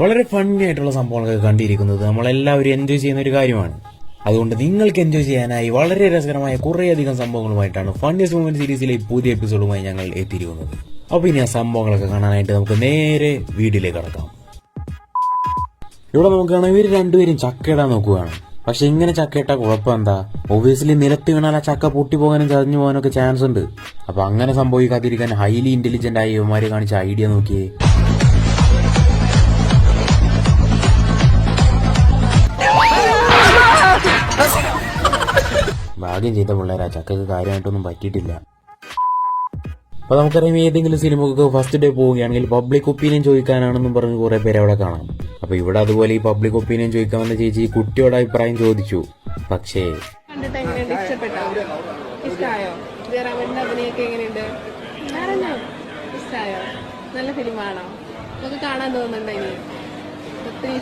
വളരെ ഫണ്ണി ആയിട്ടുള്ള സംഭവങ്ങളൊക്കെ കണ്ടിരിക്കുന്നത് നമ്മളെല്ലാവരും എൻജോയ് ചെയ്യുന്ന ഒരു കാര്യമാണ്. അതുകൊണ്ട് നിങ്ങൾക്ക് എൻജോയ് ചെയ്യാനായി വളരെ രസകരമായ കുറേയധികം സംഭവങ്ങളുമായിട്ടാണ് ഫണ്ണിയസ് മൂവ്മെന്റ് സീരീസിലെ പുതിയ എപ്പിസോഡുമായി ഞങ്ങൾ എത്തിയിരിക്കുന്നത്. അപ്പൊ ഇനി ആ സംഭവങ്ങളൊക്കെ കാണാനായിട്ട് നമുക്ക് നേരെ വീട്ടിലേക്ക് കടക്കാം. ഇവിടെ കാണാം ഇവർ രണ്ടുപേരും ചക്കയിടാൻ നോക്കുകയാണ്. പക്ഷെ ഇങ്ങനെ ചക്കയിട്ട കുഴപ്പം എന്താ? ഒബിയസ്ലി നിലത്ത് വീണാൽ ആ ചക്ക പൊട്ടിപ്പോകാനും ചതഞ്ഞു പോകാനൊക്കെ ചാൻസ് ഉണ്ട്. അപ്പൊ അങ്ങനെ സംഭവിക്കാതിരിക്കാൻ ഹൈലി ഇന്റലിജന്റ് ആയി ഇവന്മാരെ കാണിച്ച ഐഡിയ നോക്കിയേ. ഭാഗ്യം ചെയ്ത പിള്ളേരാ. ചക്കക്ക് കാര്യമായിട്ടൊന്നും പറ്റിയിട്ടില്ല. അപ്പൊ നമുക്കറിയാം ഏതെങ്കിലും സിനിമകൾക്ക് ഫസ്റ്റ് ഡേ പോവുകയാണെങ്കിൽ പബ്ലിക് ഒപ്പീനിയൻ ചോദിക്കാനാണെന്നും പറഞ്ഞ് കുറെ പേര് അവിടെ കാണാം. അപ്പൊ ഇവിടെ അതുപോലെ ഈ പബ്ലിക് ഒപ്പീനിയൻ ചോദിക്കാൻ വന്ന ചേച്ചി ഈ കുട്ടിയോട് അഭിപ്രായം ചോദിച്ചു. പക്ഷേ നല്ല ഫിലിമാണോ നമുക്ക് കാണാൻ തോന്നുന്നുണ്ടോ ഇനി? ഒത്തിരി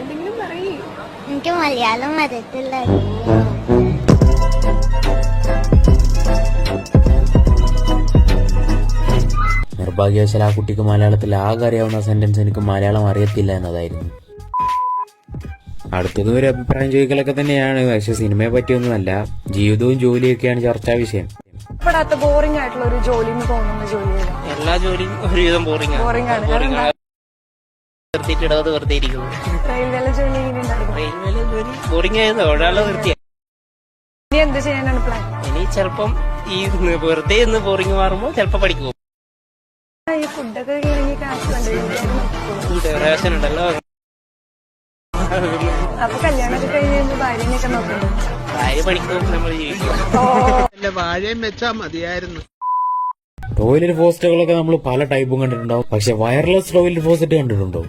എന്തെങ്കിലും പറയേ. എനിക്ക് മലയാളം വരത്തില്ല. നിർഭാഗ്യവശാൽ ആ കുട്ടിക്ക് മലയാളത്തിൽ ആകെ അറിയാവുന്ന സെന്റൻസ് എനിക്ക് മലയാളം അറിയത്തില്ല എന്നതായിരുന്നു. അടുത്തത് ഒരു അഭിപ്രായം ചോദിക്കലൊക്കെ തന്നെയാണ്. പക്ഷെ സിനിമയെ പറ്റിയൊന്നുമല്ല. ജീവിതവും ജോലിയൊക്കെയാണ് ചർച്ചാ വിഷയം. ഇഷ്ടപ്പെടാത്ത ബോറിംഗ് ആയിട്ടുള്ള ഒരു ജോലി എന്ന് തോന്നുന്ന എല്ലാ ജോലിയും ഒരുവിധം ബോറിംഗ് Boring ആണ്. റെയിൽവേയിലെ ജോലി റെയിൽവേയിലെ ജോലി ബോറിംഗ് ആയത് ഒരാളെ നിർത്തിയ എന്ത് ചെയ്യാനാണ് പ്ലാൻ ഇനി ചിലപ്പം ഈ വെറുതെ ഇന്ന് ബോറിംഗ് മാറുമ്പോ ചെലപ്പോ പഠിക്കും. ഈ ഫുഡൊക്കെ റേഷൻ ഉണ്ടല്ലോ. അപ്പൊ കല്യാണമൊക്കെ കഴിഞ്ഞ് കഴിഞ്ഞ് ഭാര്യനെയൊക്കെ നോക്കുന്നു ഭാര്യ പഠിക്കും നമ്മൾ ജീവിക്കും. വാഴയും വെച്ചാ മതിയായിരുന്നു. ടോയ്ലറ്റ് ഫോസ്റ്റുകളൊക്കെ നമ്മൾ പല ടൈപ്പും കണ്ടിട്ടുണ്ടാവും. പക്ഷെ വയർലെസ് ടോയ്ലറ്റ് ഫോസറ്റ് കണ്ടിട്ടുണ്ടോ?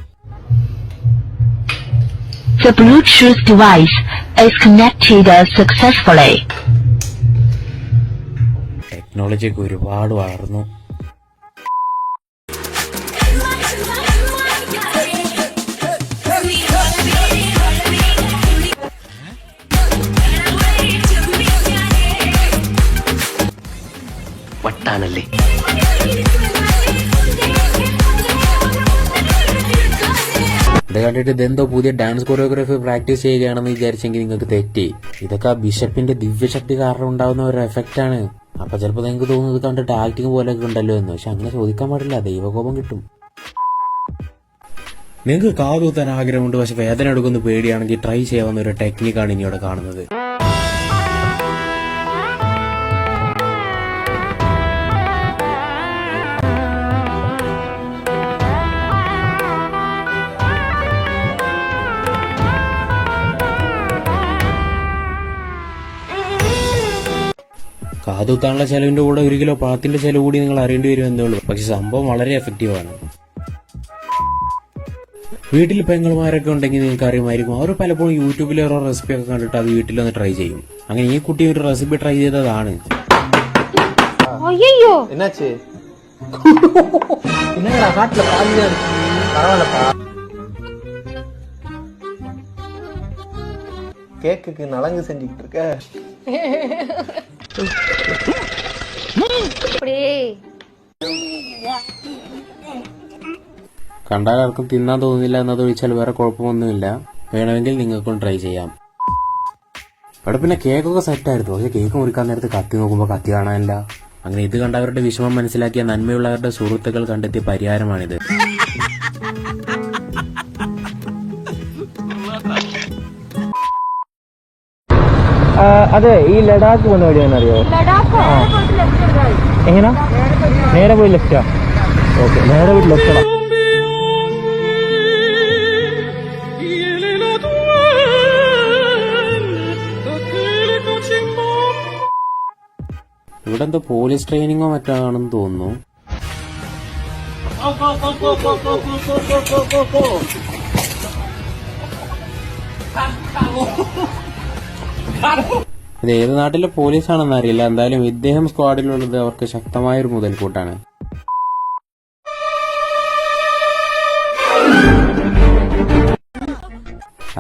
The Bluetooth device is connected successfully. Technology ഒക്കെ ഒരുപാട് വളർന്നു കണ്ടിട്ട് ഇതെന്തോ പുതിയ ഡാൻസ് കൊറിയോഗ്രാഫി പ്രാക്ടീസ് ചെയ്യുകയാണെന്ന് വിചാരിച്ചെങ്കിൽ നിങ്ങൾക്ക് തെറ്റി. ഇതൊക്കെ ആ ബിഷപ്പിന്റെ ദിവ്യശക്തി കാരണം ഉണ്ടാവുന്ന ഒരു എഫക്റ്റ് ആണ്. അപ്പൊ ചിലപ്പോൾ നിങ്ങൾക്ക് തോന്നുന്നത് കണ്ടിട്ട് ആക്ടിങ് പോലെയൊക്കെ ഉണ്ടല്ലോ എന്ന്. പക്ഷെ അങ്ങനെ ചോദിക്കാൻ പാടില്ല. ദൈവകോപം കിട്ടും. നിങ്ങൾക്ക് കാതൂത്താൻ ആഗ്രഹമുണ്ട് പക്ഷെ വേദന എടുക്കുന്ന പേടിയാണെങ്കിൽ ട്രൈ ചെയ്യാവുന്ന ഒരു ടെക്നിക്കാണ് ഇനി ഇവിടെ കാണുന്നത് കാതുകുത്താനുള്ള ചെലവിന്റെ കൂടെ ഒരു കിലോ പഴത്തിന്റെ ചെലവ് കൂടി നിങ്ങൾ അറിയേണ്ടി വരും എന്നേ ഉള്ളൂ പക്ഷെ സംഭവം വളരെ എഫക്റ്റീവ് ആണ് വീട്ടിൽ പെങ്ങൾമാരൊക്കെ ഉണ്ടെങ്കിൽ നിങ്ങൾക്ക് അറിയുമായിരിക്കും അവർ പലപ്പോഴും യൂട്യൂബിൽ ഓരോ റെസിപ്പി ഒക്കെ കണ്ടിട്ട് അത് വീട്ടിലൊന്ന് ട്രൈ ചെയ്യും അങ്ങനെ ഈ കുട്ടി ഒരു റെസിപ്പി ട്രൈ ചെയ്തതാണ് என்னாச்சு என்னங்கடா காட்டுல பாதியா இருக்கு பரவாயில்லப்பா கேக்குக்கு நலங்கு செஞ்சுக்கிட்டு இருக்க കണ്ടാൽ ആർക്കും തിന്നാൻ തോന്നുന്നില്ല എന്നതൊഴിച്ചാൽ വേറെ കുഴപ്പമൊന്നുമില്ല. വേണമെങ്കിൽ നിങ്ങൾക്കും ട്രൈ ചെയ്യാം. അവിടെ പിന്നെ കേക്കൊക്കെ സെറ്റായിരുന്നു പക്ഷെ കേക്ക് മുറിക്കാൻ നേരത്ത് കത്തി നോക്കുമ്പോൾ കത്തി കാണാനില്ല. അങ്ങനെ ഇത് കണ്ടവരുടെ വിഷമം മനസ്സിലാക്കിയ നന്മയുള്ളവരുടെ സുഹൃത്തുക്കൾ കണ്ടെത്തിയ പരിഹാരമാണിത്. അതെ ഈ ലഡാക്ക് പോകുന്ന വഴി അറിയോ എങ്ങനാ? നേരെ പോയി ലെഫ്റ്റാ ഓക്കെ നേരെ പോയി ലെഫ്റ്റാ ഇവിടെ എന്തോ പോലീസ് ട്രെയിനിങ്ങോ മറ്റാണെന്ന് തോന്നുന്നു. ഇത് ഏത് നാട്ടിലെ പോലീസാണെന്ന് അറിയില്ല. എന്തായാലും ഇദ്ദേഹം സ്ക്വാഡിലുള്ളത് അവർക്ക് ശക്തമായ ഒരു മുതൽക്കൂട്ടാണ്.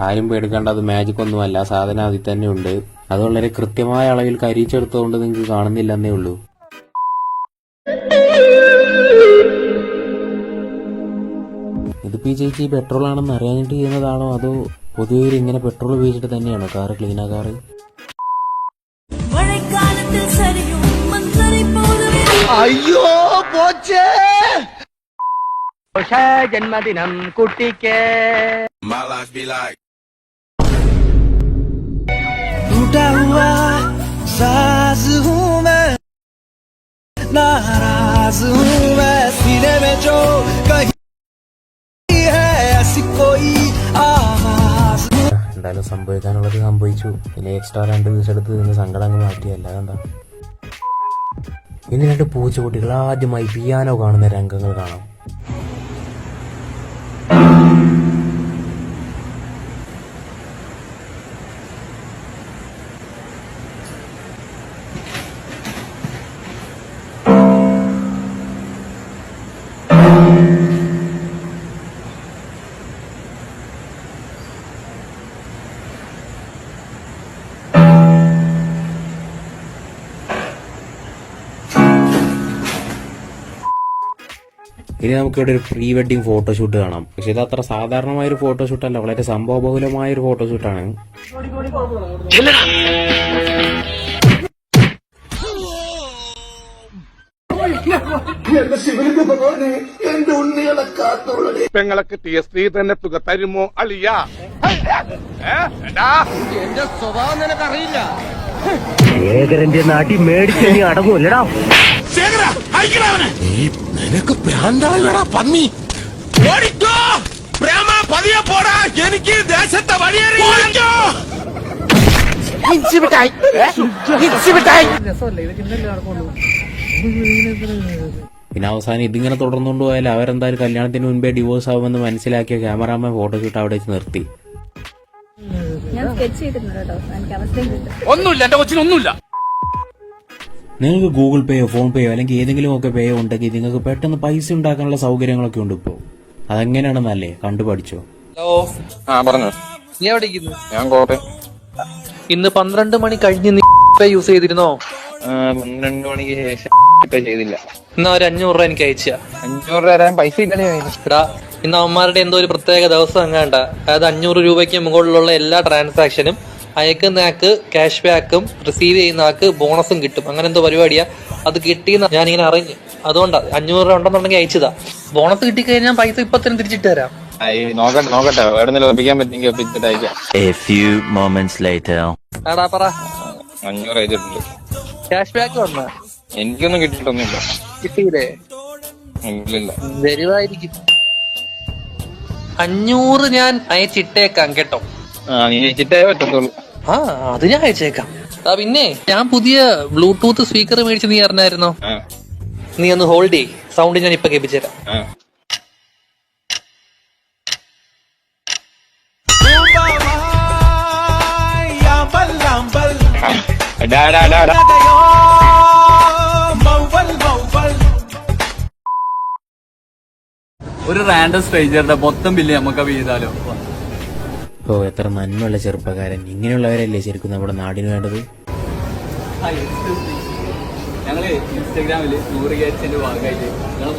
ആരും പേടിക്കേണ്ട അത് മാജിക് ഒന്നുമല്ല. സാധനം അതിൽ തന്നെ ഉണ്ട്. അത് വളരെ കൃത്യമായ അളവിൽ കരിച്ചെടുത്തുകൊണ്ട് നിങ്ങൾക്ക് കാണുന്നില്ലെന്നേ ഉള്ളൂ. ഇത് പി ചേച്ചി പെട്രോൾ ആണെന്ന് അറിയാനായിട്ട് ചെയ്യുന്നതാണോ? അതോ പൊതുവെ ഇങ്ങനെ പെട്രോൾ ഉപയോഗിച്ചിട്ട് തന്നെയാണോ? Car clean ആകാറ്? ജന്മദിനം കുട്ടിക്ക് टूटा हुआ साज हूँ मैं नाराज हूँ मैं सीने में जो कही है ऐसी कोई आवाज എന്തായാലും സംഭവിക്കാനുള്ളത് സംഭവിച്ചു ഇനി എക്സ്ട്രാ രണ്ട് ദിവസം എടുത്ത് ഇതിന് സങ്കടം അങ്ങ് മാറ്റിയല്ല എന്താ ഇനി രണ്ട് പൂച്ചക്കുട്ടികൾ ആദ്യമായി പിയാനോ കാണുന്ന രംഗങ്ങൾ കാണാം. ഇനി നമുക്കിവിടെ ഒരു പ്രീ വെഡിങ് ഫോട്ടോഷൂട്ട് കാണാം. പക്ഷെ ഇത് അത്ര സാധാരണമായ ഒരു ഫോട്ടോഷൂട്ട് അല്ല വളരെ സംഭവബഹുലമായ ഒരു ഫോട്ടോഷൂട്ടാണ്. പെങ്ങളെ കിട്ടിയ സ്ത്രീ തന്നെ തുക തരുമോ? അളിയ. ശേഖരന്റെ നാട്ടി മേടിച്ച് നീ അടങ്ങൂല്ലടാ. നിനക്ക് പന്നി. ഓടിക്കോ. പ്രേമ പതിയെ പോടാ. എനിക്ക് ദേശത്തെ വഴിയേറിയോ പിന്നെ അവസാനം ഇതിങ്ങനെ തുടർന്നുകൊണ്ട് പോയാൽ അവരെന്തായാലും കല്യാണത്തിന് മുൻപേ ഡിവോഴ്സ് ആവുമെന്ന് മനസ്സിലാക്കിയ ക്യാമറാമാൻ ഫോട്ടോഷൂട്ട് അവിടെ വെച്ച് നിർത്തി. ഒന്നുമില്ല. എന്റെ കൊച്ചിനൊന്നുമില്ല. നിങ്ങൾക്ക് ഗൂഗിൾ പേയോ ഫോൺ പേയോ അല്ലെങ്കിൽ ഏതെങ്കിലും ഒക്കെ പേയോ ഉണ്ടെങ്കിൽ നിങ്ങൾക്ക് പെട്ടെന്ന് പൈസ ഉണ്ടാക്കാനുള്ള സൗകര്യങ്ങളൊക്കെ ഉണ്ട് ഇപ്പോൾ അതെങ്ങനെയാണെന്നല്ലേ കണ്ടു പഠിച്ചോ ഹലോ. ആ പറഞ്ഞു. നീ എവിടെ ഇരിക്കുന്നു? ഞാൻ കോട്ടയം ഇന്ന് പന്ത്രണ്ട് മണി കഴിഞ്ഞ് നീ യൂസ് ചെയ്തിരുന്നോ? പന്ത്രണ്ട് മണിക്ക് ശേഷം ഇപ്പൊ ചെയ്തില്ല. എന്നാ ഒരു അഞ്ഞൂറ് രൂപ എനിക്ക് അയച്ചാ. അഞ്ഞൂറ് രൂപ തരാൻ പൈസ ഇല്ലേ എടാ ഇന്ന് അവന്മാരുടെ എന്തോ ഒരു പ്രത്യേക ദിവസം എങ്ങാണ്ട. അതായത് അഞ്ഞൂറ് രൂപയ്ക്ക് മുകളിലുള്ള എല്ലാ ട്രാൻസാക്ഷനും അയക്കുന്ന ആൾക്ക് ക്യാഷ് ബാക്കും റിസീവ് ചെയ്യുന്ന ആൾക്ക് ബോണസും കിട്ടും. അങ്ങനെ എന്തോ പരിപാടിയാ. അത് കിട്ടിയെന്ന് ഞാനിങ്ങനെ അറിഞ്ഞു. അതുകൊണ്ടാ അഞ്ഞൂറ് രൂപ ഉണ്ടെന്നുണ്ടെങ്കിൽ അയച്ചതാ. ബോണസ് കിട്ടിക്കഴിഞ്ഞാൽ പൈസ ഇപ്പൊ തന്നെ തിരിച്ചിട്ട് തരാം. നോക്കട്ടെ നോക്കട്ടെ. എവിടെ നിന്ന് ഒപ്പിക്കാൻ പറ്റുമെങ്കിൽ ഒപ്പിച്ചിട്ട് അയക്കാം. A few moments later. എടാ പറ. അഞ്ഞൂറ് അയച്ചിട്ടുണ്ട്. ക്യാഷ് ബാക്ക് വന്ന? എനിക്കൊന്നും കിട്ടിയിട്ടൊന്നുമില്ല. കിട്ടിയില്ലേ? ഇല്ലില്ല. വരുവായിരിക്കും. അഞ്ഞൂറ് ഞാൻ അയച്ചിട്ടേക്കാം കേട്ടോ. ആ നീ അയച്ചിട്ടേ പറ്റത്തുള്ളൂ. ആ അത് ഞാൻ അയച്ചേക്കാം. ആ പിന്നെ ഞാൻ പുതിയ ബ്ലൂടൂത്ത് സ്പീക്കർ മേടിച്ച് നീ അറിഞ്ഞായിരുന്നോ? നീ ഒന്ന് ഹോൾഡ് ചെയ് സൗണ്ട് ഞാൻ ഇപ്പൊ കേൾപ്പിച്ചു തരാം. ഡാ ഡാ ഡാ ഡാ. ഒരു റാൻഡം സ്ട്രേഞ്ചറുടെ മൊത്തം ബില്ല് നമുക്ക് ചെയ്താലോ ഓ എത്ര നന്മയുള്ള ചെറുപ്പക്കാരൻ. ഇങ്ങനെയുള്ളവരല്ലേ ശരിക്കും നമ്മുടെ നാടിന് വേണ്ടത്? ഞങ്ങൾ ഇൻസ്റ്റാഗ്രാമിൽ നൂറ് ക്യാറ്റ്സിന്റെ ഭാഗമായിട്ട്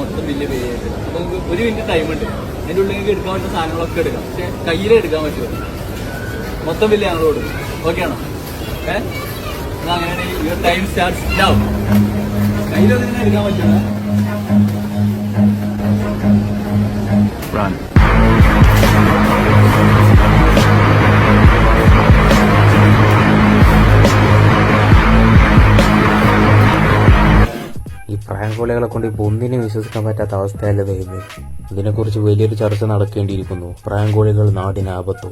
മൊത്തം ബില്ല് പേ അപ്പൊ നമുക്ക് ഒരു മിനിറ്റ് ടൈം ഉണ്ട്. അതിന്റെ ഉള്ളിൽ എടുക്കാൻ പറ്റുന്ന സാധനങ്ങളൊക്കെ എടുക്കാം. പക്ഷെ കയ്യിലേ എടുക്കാൻ പറ്റുമോ? മൊത്തം ബില്ല് ഞങ്ങൾ കൊടുക്കും. ഓക്കെ ആണോ? ഏഹ് അങ്ങനെയാണെങ്കിൽ യുവർ ടൈം സ്റ്റാർട്ട് നൗ കയ്യിലൊന്നും എടുക്കാൻ പറ്റുമോ? പ്രാങ്കോളികളെ കൊണ്ട് ഇപ്പോൾ ഒന്നിനും വിശ്വസിക്കാൻ പറ്റാത്ത അവസ്ഥയല്ലേ ദൈവമേ. ഇതിനെക്കുറിച്ച് വലിയൊരു ചർച്ച നടക്കേണ്ടിയിരിക്കുന്നു. പ്രാങ്കോളികൾ നാടിന് ആപത്തോ?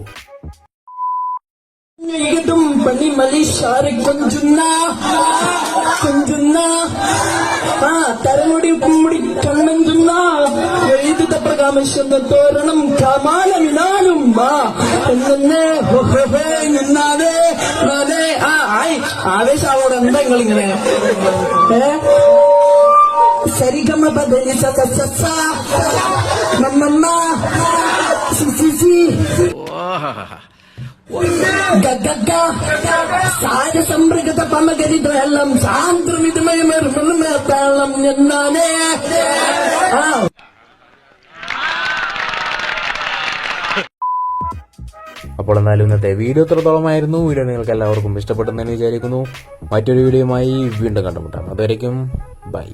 ആവേശാവോടെ എന്താ നിങ്ങളിങ്ങനെ? ഏ? സ മമ്മമ്മ സി സി സി ഗഗഗ സാര സംപ്രകത പമകരിത എല്ലാം സാന്ദ്രമിതമയമേർമേത്താളം എന്നാനേ അപ്പോൾ എന്നാലും ഇന്നത്തെ വീഡിയോ എത്രത്തോളമായിരുന്നു വീഡിയോ നിങ്ങൾക്ക് എല്ലാവർക്കും ഇഷ്ടപ്പെട്ടെന്ന് വിചാരിക്കുന്നു. മറ്റൊരു വീഡിയോയുമായി വീണ്ടും കണ്ടുമുട്ടാം. അതുവരയ്ക്കും ബൈ.